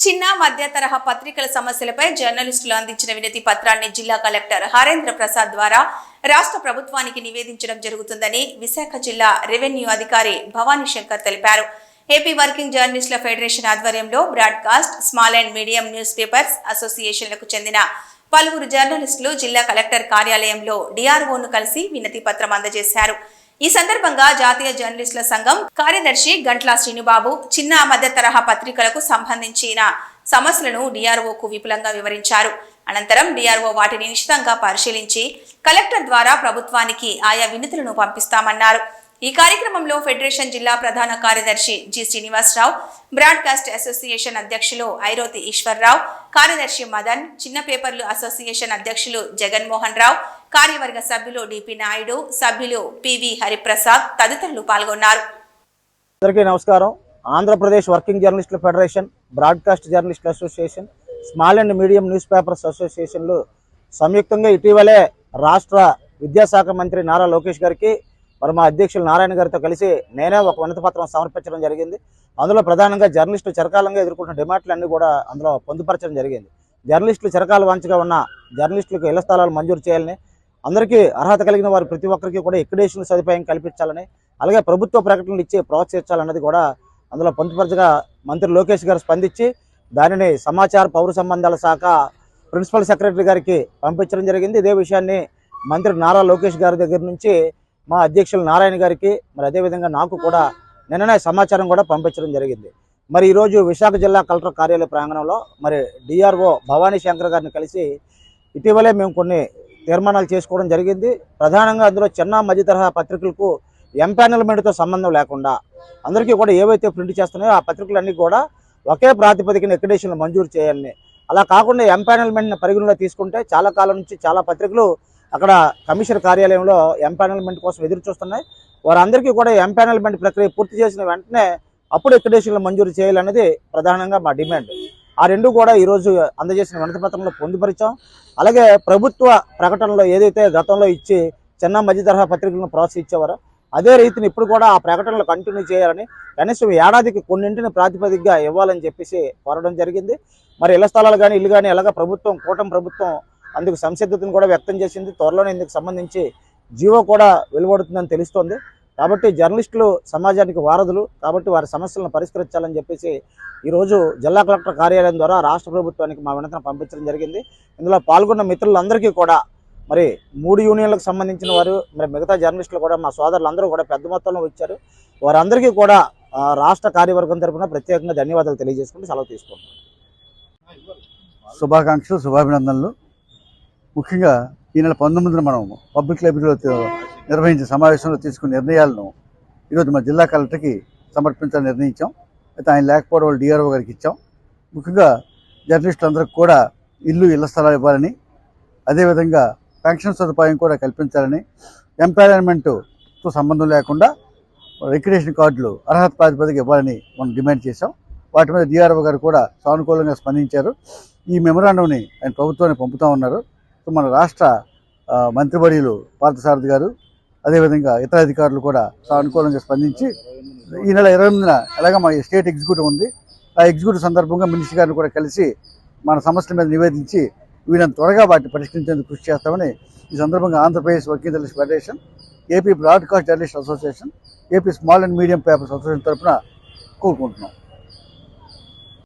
చిన్న మధ్య తరహా పత్రికల సమస్యలపై జర్నలిస్టులు అందించిన వినతి పత్రాన్ని జిల్లా కలెక్టర్ హరేంద్ర ప్రసాద్ ద్వారా రాష్ట్ర ప్రభుత్వానికి నివేదించడం జరుగుతుందని విశాఖ జిల్లా రెవెన్యూ అధికారి భవానీ శంకర్ తెలిపారు. ఏపీ వర్కింగ్ జర్నలిస్టుల ఫెడరేషన్ ఆధ్వర్యంలో broadcast small and medium newspapers అసోసియేషన్లకు చెందిన పలువురు జర్నలిస్టులు జిల్లా కలెక్టర్ కార్యాలయంలో డిఆర్ఓను కలిసి వినతి పత్రం అందజేశారు. ఈ సందర్భంగా జాతీయ జర్నలిస్టుల సంఘం కార్యదర్శి గంట్ల శ్రీనుబాబు చిన్న మధ్య తరహా పత్రికలకు సంబంధించిన సమస్యలను డిఆర్ఓకు విపులంగా వివరించారు. అనంతరం డిఆర్ఓ వాటిని నిశితంగా పరిశీలించి కలెక్టర్ ద్వారా ప్రభుత్వానికి ఆయా వినతులను పంపిస్తామన్నారు. ఈ కార్యక్రమంలో ఫెడరేషన్ జిల్లా ప్రధాన కార్యదర్శి జి శ్రీనివాసరావు బ్రాడ్కాస్ట్ అసోసియేషన్ అధ్యక్షులు ఐరోతి ఈశ్వర్రావు కార్యదర్శి మదన్ చిన్న పేపర్లు అసోసియేషన్ అధ్యక్షులు జగన్మోహన్ రావు కార్యవర్గ సభ్యులు డిపి నాయుడు సభ్యులు పివి హరిప్రసాద్ తదితరులు పాల్గొన్నారు. అందరికీ నమస్కారం. ఆంధ్రప్రదేశ్ వర్కింగ్ జర్నలిస్టుల ఫెడరేషన్ బ్రాడ్కాస్ట్ జర్నలిస్టుల association small and medium newspapers అసోసియేషన్లు సంయుక్తంగా ఇటీవలే రాష్ట్ర విద్యాశాఖ మంత్రి నారా లోకేష్ గారికి మరి మా అధ్యక్షులు నారాయణ గారితో కలిసి నేనే ఒక వినతి పత్రం సమర్పించడం జరిగింది. అందులో ప్రధానంగా జర్నలిస్టులు చరకాలంగా ఎదుర్కొంటున్న డిమాండ్లన్నీ కూడా అందులో పొందుపరచడం జరిగింది. జర్నలిస్టులు చరకాలు వంచగా ఉన్న జర్నలిస్టులకు ఇళ్ళ స్థలాలు మంజూరు చేయాలని అందరికీ అర్హత కలిగిన వారు ప్రతి ఒక్కరికి కూడా ఎక్కడేషన్ సదుపాయం కల్పించాలని అలాగే ప్రభుత్వ ప్రకటనలు ఇచ్చి ప్రోత్సహించాలన్నది కూడా అందులో పొందుపరచగా మంత్రి లోకేష్ గారు స్పందించి దానిని సమాచార పౌర సంబంధాల శాఖ ప్రిన్సిపల్ సెక్రటరీ గారికి పంపించడం జరిగింది. ఇదే విషయాన్ని మంత్రి నారా లోకేష్ గారి దగ్గర నుంచి మా అధ్యక్షులు నారాయణ గారికి మరి అదేవిధంగా నాకు కూడా నిన్ననే సమాచారం కూడా పంపించడం జరిగింది. మరి ఈరోజు విశాఖ జిల్లా కలెక్టర్ కార్యాలయ ప్రాంగణంలో మరి డిఆర్ఓ భవానీ శంకర్ గారిని కలిసి ఇటీవలే మేము కొన్ని తీర్మానాలు చేసుకోవడం జరిగింది. ప్రధానంగా అందులో చిన్న మధ్య తరహా పత్రికలకు ఎంపానల్మెంట్తో సంబంధం లేకుండా అందరికీ కూడా ఏవైతే ప్రింట్ చేస్తున్నాయో ఆ పత్రికలన్నీ కూడా ఒకే ప్రాతిపదికన ఎక్కడేషన్లు మంజూరు చేయాలని. అలా కాకుండా ఎంపానల్మెంట్ని పరిగణలో తీసుకుంటే చాలా కాలం నుంచి చాలా పత్రికలు అక్కడ కమిషనర్ కార్యాలయంలో ఎంపానల్మెంట్ కోసం ఎదురు చూస్తున్నాయి. వారందరికీ కూడా ఎంపానల్మెంట్ ప్రక్రియ పూర్తి చేసిన వెంటనే అప్పుడు ఎక్కడేషన్లు మంజూరు చేయాలన్నది ప్రధానంగా మా డిమాండ్. ఆ రెండు కూడా ఈరోజు అందజేసిన వినతి పత్రంలో పొందుపరిచాం. అలాగే ప్రభుత్వ ప్రకటనలో ఏదైతే గతంలో ఇచ్చి చిన్న మధ్య తరహా పత్రికలను ప్రోత్సహించేవారో అదే రీతిని ఇప్పుడు కూడా ఆ ప్రకటనలు కంటిన్యూ చేయాలని కనీసం ఏడాదికి కొన్నింటిని ప్రాతిపదికగా ఇవ్వాలని చెప్పేసి కోరడం జరిగింది. మరి ఇళ్ళ స్థలాలు కానీ ఇల్లు కానీ ఎలాగ ప్రభుత్వం కూటమి ప్రభుత్వం అందుకు సంసిద్ధతను కూడా వ్యక్తం చేసింది. త్వరలోనే ఇందుకు సంబంధించి జీవో కూడా వెలువడుతుందని తెలుస్తోంది. కాబట్టి జర్నలిస్టులు సమాజానికి వారధులు కాబట్టి వారి సమస్యలను పరిష్కరించాలని చెప్పేసి ఈరోజు జిల్లా కలెక్టర్ కార్యాలయం ద్వారా రాష్ట్ర ప్రభుత్వానికి మా వినతను పంపించడం జరిగింది. ఇందులో పాల్గొన్న మిత్రులందరికీ కూడా మరి మూడు యూనియన్లకు సంబంధించిన వారు మరి మిగతా జర్నలిస్టులు కూడా మా సోదరులందరూ కూడా పెద్ద మొత్తంలో వచ్చారు. వారందరికీ కూడా రాష్ట్ర కార్యవర్గం తరఫున ప్రత్యేకంగా ధన్యవాదాలు తెలియజేసుకుంటూ సెలవు తీసుకుంటాం శుభాకాంక్షలు శుభాభినందనలు. ముఖ్యంగా ఈ నెల పంతొమ్మిదిన మనం పబ్లిక్ లైబ్రరీలో నిర్వహించిన సమావేశంలో తీసుకున్న నిర్ణయాలను ఈరోజు మా జిల్లా కలెక్టర్కి సమర్పించాలని నిర్ణయించాం. అయితే ఆయన లేకపోవడం వల్ల డిఆర్ఓ గారికి ఇచ్చాం. ముఖ్యంగా జర్నలిస్టులందరికీ కూడా ఇల్లు ఇళ్ళ స్థలాలు ఇవ్వాలని అదేవిధంగా పెన్షన్ సదుపాయం కూడా కల్పించాలని ఎంపానల్మెంట్తో సంబంధం లేకుండా రిక్రియేషన్ కార్డులు అర్హత ప్రాతిపదిక ఇవ్వాలని మనం డిమాండ్ చేశాం. వాటి మీద డిఆర్ఓ గారు కూడా సానుకూలంగా స్పందించారు. ఈ మెమరాండంని ఆయన ప్రభుత్వాన్ని పంపుతా ఉన్నారు. మన రాష్ట్ర మంత్రివర్యులు పార్థసారథి గారు అదేవిధంగా ఇతర అధికారులు కూడా అనుకూలంగా స్పందించి ఈ నెల ఇరవై ఎనిమిదిన ఎలాగ మా స్టేట్ ఎగ్జిక్యూటివ్ ఉంది ఆ ఎగ్జిక్యూటివ్ సందర్భంగా మినిస్టర్ గారిని కూడా కలిసి మన సమస్యల మీద నివేదించి వీళ్ళని త్వరగా వాటిని పరిష్కరించేందుకు కృషి చేస్తామని ఈ సందర్భంగా Andhra Pradesh working journalist federation AP broadcast journalist association AP small and medium papers association తరఫున కోరుకుంటున్నాం.